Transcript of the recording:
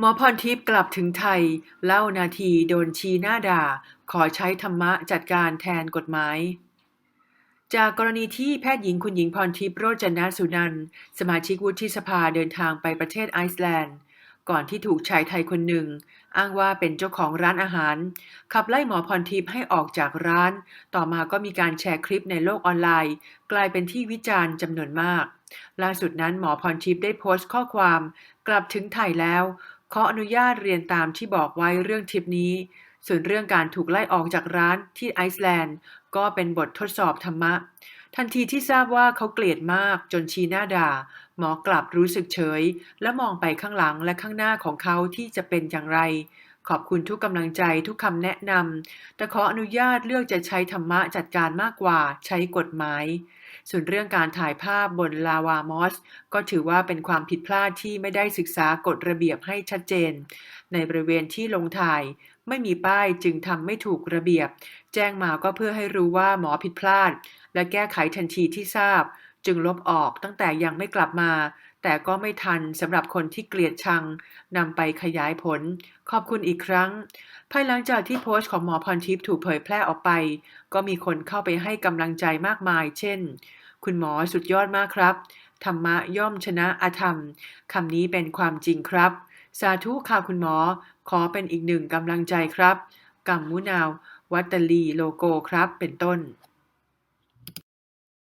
หมอพรทิพย์กลับถึงไทย เล่านาทีโดนชี้หน้าด่า ขอใช้ธรรมะจัดการแทนกฎหมาย จากกรณีที่แพทย์หญิงคุณหญิงพรทิพย์โรจนสุนันท์สมาชิกวุฒิสภาเดินทางไปประเทศไอซ์แลนด์ ก่อนที่ถูกชายไทยคนหนึ่ง อ้างว่าเป็นเจ้าของร้านอาหาร ขับไล่หมอพรทิพย์ให้ออกจากร้าน ต่อมาก็มีการแชร์คลิปในโลกออนไลน์ กลายเป็นที่วิจารณ์จำนวนมาก ล่าสุดนั้นหมอพรทิพย์ได้โพสต์ข้อความ กลับถึงไทยแล้ว ขออนุญาตเรียนตามที่บอกไว้เรื่องทริปนี้ ส่วนเรื่องการถูกไล่ออกจากร้านที่ไอซ์แลนด์ ก็เป็นบททดสอบธรรมะ ทันทีที่ทราบว่าเขาเกลียดมากจนชี้หน้าด่า หมอกลับรู้สึกเฉย และมองไปข้างหลังและข้างหน้าของเขาที่จะเป็นอย่างไร ขอบคุณทุกกำลังใจทุกคำแนะนำแต่ขออนุญาตเลือกจะใช้ธรรมะจัดการมากกว่าใช้กฎหมาย ส่วนเรื่องการถ่ายภาพบนลาวามอส ก็ถือว่าเป็นความผิดพลาดที่ไม่ได้ศึกษากฎระเบียบให้ชัดเจน ในบริเวณที่ลงถ่ายไม่มีป้ายจึงทำไม่ถูกระเบียบ แจ้งมาก็เพื่อให้รู้ว่าหมอผิดพลาด และแก้ไขทันทีที่ทราบ จึงลบออกตั้งแต่ยังไม่กลับมา แต่ก็ไม่ทันสำหรับคนที่เกลียดชังนำไปขยายผล ขอบคุณอีกครั้ง ภายหลังจากที่โพสต์ของหมอพรทิพย์ถูกเผยแพร่ออกไป ก็มีคนเข้าไปให้กำลังใจมากมาย เช่น คุณหมอสุดยอดมากครับ ธรรมะย่อมชนะอธรรมคำนี้เป็นความจริงครับ สาธุค่ะคุณหมอ ขอเป็นอีกหนึ่งกำลังใจครับกัมมุนาว วัตตลีโลโกครับเป็นต้น